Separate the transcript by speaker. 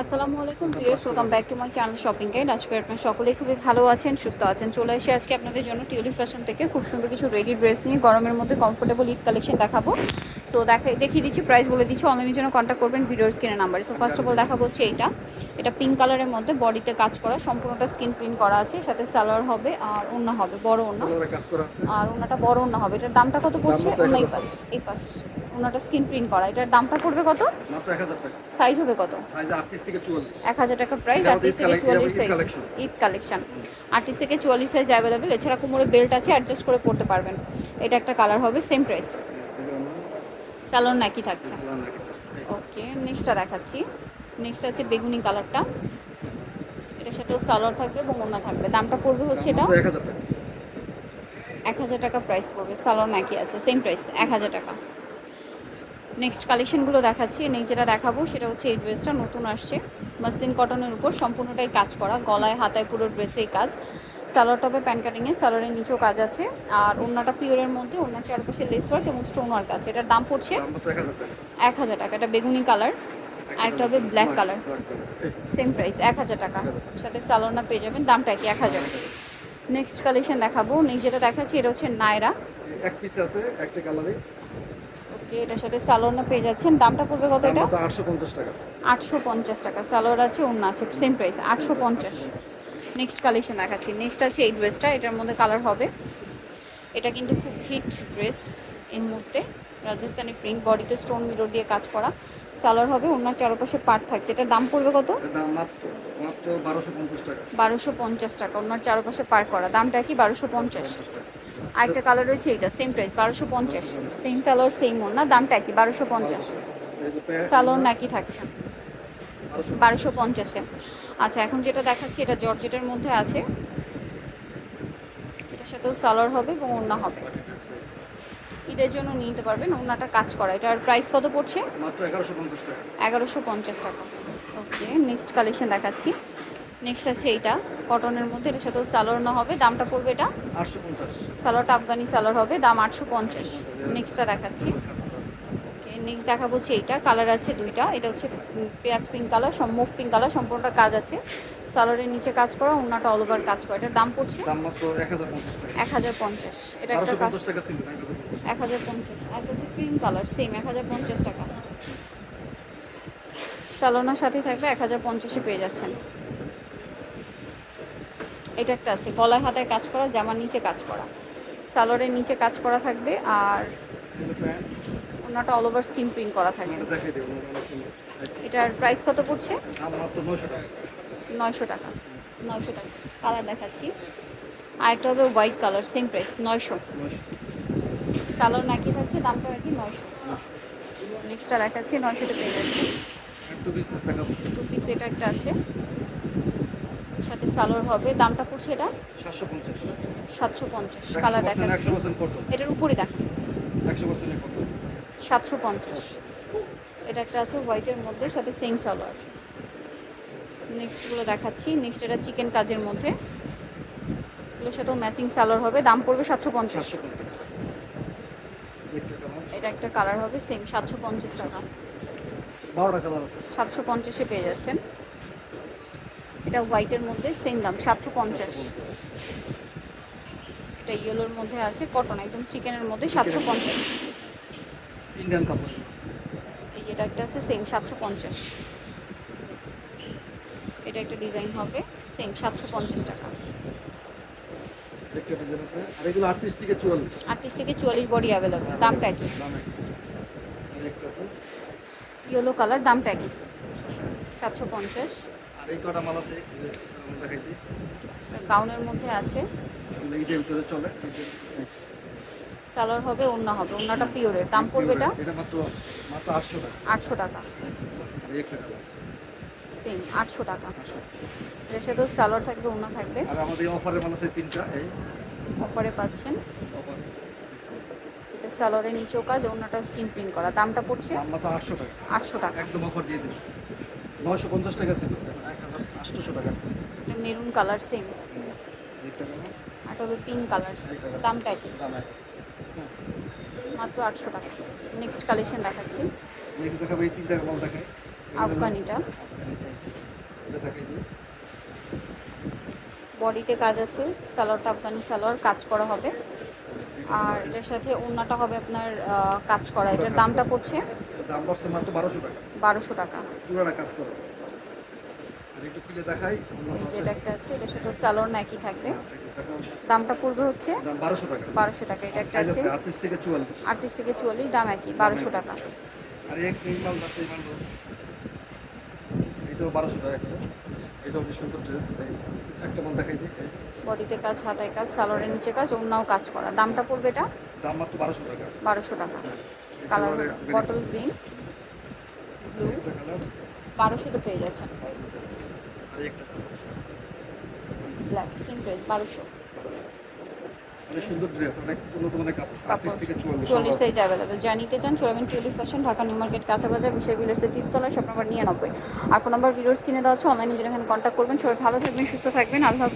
Speaker 1: আসসালামু আলাইকুম। Viewers welcome back to my channel shopping guide আজকে আপনারা সকলেই খুবই ভালো আছেন, সুস্থ আছেন, চলে এসে আজকে আপনাদের জন্য টিউলিপ ফ্যাশন থেকে খুব সুন্দর কিছু রেডি ড্রেস নিয়ে, গরমের মধ্যে কমফোর্টেবল ঈদ কালেকশন দেখাবো। সো দেখা দেখিয়ে দিচ্ছি প্রাইস বলে দিচ্ছি অনলাইনের জন্য কন্ট্যাক্ট করবেন ভিডিওর স্ক্রিনের নাম্বারে সো ফার্স্ট অফ অল দেখাবো হচ্ছে এইটা। এটা পিঙ্ক কালারের মধ্যে বডিতে কাজ করা সম্পূর্ণটা স্কিন প্রিন্ট করা আছে। সাথে সালোয়ার হবে আর ওন্না হবে বড় ওন্না
Speaker 2: আছে?
Speaker 1: আর ওনাটা বড় ওন্না হবে। এটার দামটা কত পড়ছে? ওন্না এই
Speaker 2: 1000
Speaker 1: পাশ এই পাশ ওনাটা স্কিন প্রিন্ট করা। এটার দামটা পড়বে কত? সাইজ হবে কত? এক হাজার টাকার প্রাইস আটত্রিশ থেকে চুয়াল্লিশ সাইজ। ঈদ কালেকশন আটত্রিশ থেকে চুয়াল্লিশ সাইজ অ্যাভেলেবেল এছাড়া কোমরে বেল্ট আছে অ্যাডজাস্ট করে পড়তে পারবেন। এটা একটা কালার হবে সেম প্রাইস স্যালন নাকি থাকছে? ওকে নেক্সটটা দেখাচ্ছি। নেক্সট আছে বেগুনি কালারটা। এটার সাথেও সালোয়ার থাকবে এবং ওনা থাকবে। দামটা পড়বে হচ্ছে এটা?
Speaker 2: এক হাজার টাকা।
Speaker 1: প্রাইস পড়বে। সালোয়ার নাকি আছে সেম প্রাইস এক হাজার টাকা। নেক্সট কালেকশনগুলো দেখাচ্ছি। নেক্সট যেটা দেখাবো সেটা হচ্ছে এই ড্রেসটা নতুন আসছে। মাসলিন কটনের উপর সম্পূর্ণটাই কাজ করা। গলায় হাতায় পুরো ড্রেসেই কাজ। সালোয়ার টপে প্যান কাটিংয়ে সালোয়ারের নিচেও কাজ আছে। আর ওনাটা পিওরের মধ্যে ওনার চারপাশে লেস ওয়ার্ক এবং স্টোন ওয়ার্ক আছে। এটার দাম পড়ছে
Speaker 2: এক হাজার টাকা।
Speaker 1: এটা বেগুনি কালার আর একটা হবে ব্ল্যাক কালার সেম প্রাইস এক হাজার টাকা। সাথে সালোনা পেয়ে যাবেন দামটা কি এক হাজার। নেক্সট কালেকশন দেখাবো। নেক্সট যেটা দেখাচ্ছি এটা হচ্ছে নায়রা
Speaker 2: এক পিস আছে একটা কালারে
Speaker 1: ওকে এটার সাথে সালোনা পেয়ে যাচ্ছেন। দামটা পড়বে কত এটা?
Speaker 2: আটশো পঞ্চাশ টাকা।
Speaker 1: আটশো পঞ্চাশ টাকা। সালোয়ার আছে অন্য আছে সেম প্রাইস আটশো পঞ্চাশ। নেক্সট কালেকশন দেখাচ্ছি। নেক্সট আছে এই ড্রেসটা এটার মধ্যে কালার হবে। এটা কিন্তু খুব হিট ড্রেস এই মুহূর্তে। রাজস্থানি প্রিন্ট বডিতে স্টোন মিরর দিয়ে কাজ করা। সালোয়ার হবে ওনার চারপাশে পার্ট থাকছে। এটার দাম পড়বে কত?
Speaker 2: বারোশো পঞ্চাশ টাকা।
Speaker 1: ওনার চারপাশে পার করা। দামটা কি? বারোশো পঞ্চাশ। আরেকটা কালার রয়েছে এটা সেম প্রাইস বারোশো পঞ্চাশ। সেম সালোয়ার সেম ওনা দামটা কি বারোশো পঞ্চাশ। সালোয়ার নাকি থাকছে।
Speaker 2: বারোশো
Speaker 1: পঞ্চাশে। আচ্ছা এখন যেটা দেখাচ্ছি এটা জর্জেটের মধ্যে আছে। এটার সাথেও সালোয়ার হবে এবং ওড়না হবে। ঈদের জন্য নিতে পারবেন ওড়নাটা কাজ করা। এটার প্রাইস কত পড়ছে?
Speaker 2: মাত্র এগারোশো পঞ্চাশ টাকা।
Speaker 1: ওকে নেক্সট কালেকশন দেখাচ্ছি। নেক্সট আছে এইটা কটনের মধ্যে। এটার সাথেও সালোয়ার না হবে। দামটা পড়বে এটা?
Speaker 2: আটশো পঞ্চাশ।
Speaker 1: সালোয়ারটা আফগানি সালোয়ার হবে দাম আটশো পঞ্চাশ। নেক্সটটা দেখাচ্ছি। নেক্সট দেখাবো হচ্ছে এইটা কালার আছে দুইটা। এটা হচ্ছে পেঁয়াজ পিঙ্ক কালার সব মুভ পিঙ্ক কালার সম্পূর্ণটা কাজ আছে। সালোয়ারের নিচে কাজ করা অন্যটা অল ওভার কাজ করা। এটার দাম পড়ছে?
Speaker 2: এক হাজার পঞ্চাশ
Speaker 1: এটা একটা এক হাজার পঞ্চাশ। আর হচ্ছে ক্রিম কালার সেম এক হাজার পঞ্চাশ টাকা। সালোনার সাথে থাকবে এক হাজার পঞ্চাশে পেয়ে যাচ্ছেন। এটা একটা আছে গলায় হাতায় কাজ করা জামার নিচে কাজ করা। সালোয়ারের নিচে কাজ করা থাকবে আর ওনাটা অল ওভার স্কিন প্রিন্ট করা
Speaker 2: থাকে।
Speaker 1: এটার প্রাইস কত পড়ছে? নয়শো টাকা। নয়শো টাকা। কালার দেখাচ্ছি। আরেকটা হবে হোয়াইট কালার সেম প্রাইস নয়শো।
Speaker 2: নশো
Speaker 1: সালোয়ার নাকি থাকছে দামটা নাকি নয়শো। নেক্সটটা দেখাচ্ছি নয়শোটা পেয়ে যাচ্ছে।
Speaker 2: টাকা
Speaker 1: টু পিস এটা একটা আছে। সাথে সালোয়ার হবে। দামটা পড়ছে এটা?
Speaker 2: সাতশো পঞ্চাশ।
Speaker 1: কালার দেখাচ্ছি। এটার উপরে দেখ।
Speaker 2: একশো
Speaker 1: সাতশো পঞ্চাশ। এটা একটা আছে হোয়াইটের মধ্যে সাথে সেম সালোয়ার নেক্সটগুলো দেখাচ্ছি। নেক্সট এটা চিকেন কাজের মধ্যে। এগুলোর সাথেও ম্যাচিং সালোয়ার হবে। দাম পড়বে সাতশো পঞ্চাশ। এটা একটা কালার হবে সেম সাতশো পঞ্চাশ টাকা। সাতশো পঞ্চাশে পেয়ে যাচ্ছেন। এটা হোয়াইটের মধ্যে সেম দাম সাতশো পঞ্চাশ। এটা ইয়েলোর মধ্যে আছে কটন একদম চিকেনের মধ্যে। সাতশো পঞ্চাশ।
Speaker 2: ইন্ডিয়ান কাপড়।
Speaker 1: এই যেটা একটা আছে সেম সাতশো পঞ্চাশ। এটা একটা ডিজাইন হবে সেম সাতশো পঞ্চাশ টাকা।
Speaker 2: একটা ডিজাইন আছে। আর এগুলো আটত্রিশ থেকে চুয়াল্লিশ।
Speaker 1: আটত্রিশ থেকে চুয়াল্লিশ বডি অ্যাভেলেবেল দামটা কি ইয়েলো কালার দামটা কি সাতশো পঞ্চাশ।
Speaker 2: আর এই কটা মাল আছে
Speaker 1: গাউনের মধ্যে আছে।
Speaker 2: ভিতরে চলে
Speaker 1: সালোয়ার হবে অন্য হবে। অন্যটা পিওরের দাম পড়বে এটা?
Speaker 2: এটা মাত্র মাত্র আটশো টাকা।
Speaker 1: সেম আটশো টাকা। এর সাথেও সালোয়ার থাকবে অন্য থাকবে।
Speaker 2: আর আমাদের মাল আছে তিনটা এই
Speaker 1: অফারে পাচ্ছেন। এটা সালোয়ারের নিচেও কাজ অন্যটা স্কিন প্রিন্ট করা। দামটা পড়ছে?
Speaker 2: দাম মাত্র আটশো টাকা।
Speaker 1: আটশো টাকা।
Speaker 2: একদম অফার দিয়ে নয়শো পঞ্চাশ টাকা ছিল। টাকা।
Speaker 1: এটা মেরুন কালার সেম
Speaker 2: একটা
Speaker 1: হবে পিঙ্ক কালার দামটা কি?
Speaker 2: দাম
Speaker 1: মাত্র আটশো টাকা। নেক্সট কালেকশন দেখাচ্ছি। আফগানিটা। বডিতে কাজ আছে সালোয়ারটা আফগানি সালোয়ার কাজ করা হবে। আর এটার সাথে ওড়নাটা হবে আপনার কাজ করা। এটার দামটা পড়ছে?
Speaker 2: দাম পড়ছে মাত্র বারোশো টাকা।
Speaker 1: বারোশো টাকা।
Speaker 2: পুরোটা কাজ করা। একটু খুলে দেখাই।
Speaker 1: একটা আছে এটার সাথে সালোয়ার নাকি থাকবে। দামটা পড়বে হচ্ছে?
Speaker 2: বারোশো টাকা।
Speaker 1: বারোশো টাকা এটা একটা আছে।
Speaker 2: আছে আটত্রিশ থেকে চুয়াল্লিশ।
Speaker 1: আটত্রিশ থেকে চুয়াল্লিশ দাম একই বারোশো টাকা।
Speaker 2: আর এক এই মাল আছে এই মাল এটাও বারোশো টাকা একটা। এটাও কি সুন্দর ড্রেস একটা মাল দেখাই দিই।
Speaker 1: বডিতে কাজ হাতায় কাজ সালোয়ারের নিচে কাজ অন্যও কাজ করা। দামটা পড়বে এটা?
Speaker 2: দাম মাত্র বারোশো টাকা।
Speaker 1: বারোশো টাকা। কালার বটল গ্রিন ব্লু বারোশোতে পেয়ে যাচ্ছেন। ব্ল্যাক সেম প্রাইস বারোশো।
Speaker 2: চুয়াল্লিশ।
Speaker 1: চল্লিশ সাইজ অ্যাভেলেবেল যা নিতে চান চলবেন টিউলি fashion Dhaka new market shop number নিরানব্বই। আর ফোন নাম্বার ভিডিওস কিনে দেওয়া হচ্ছে অনলাইনে জন্য এখানে কন্ট্যাক্ট করবেন। সবাই ভালো থাকবেন সুস্থ থাকবেন। আল্লাহ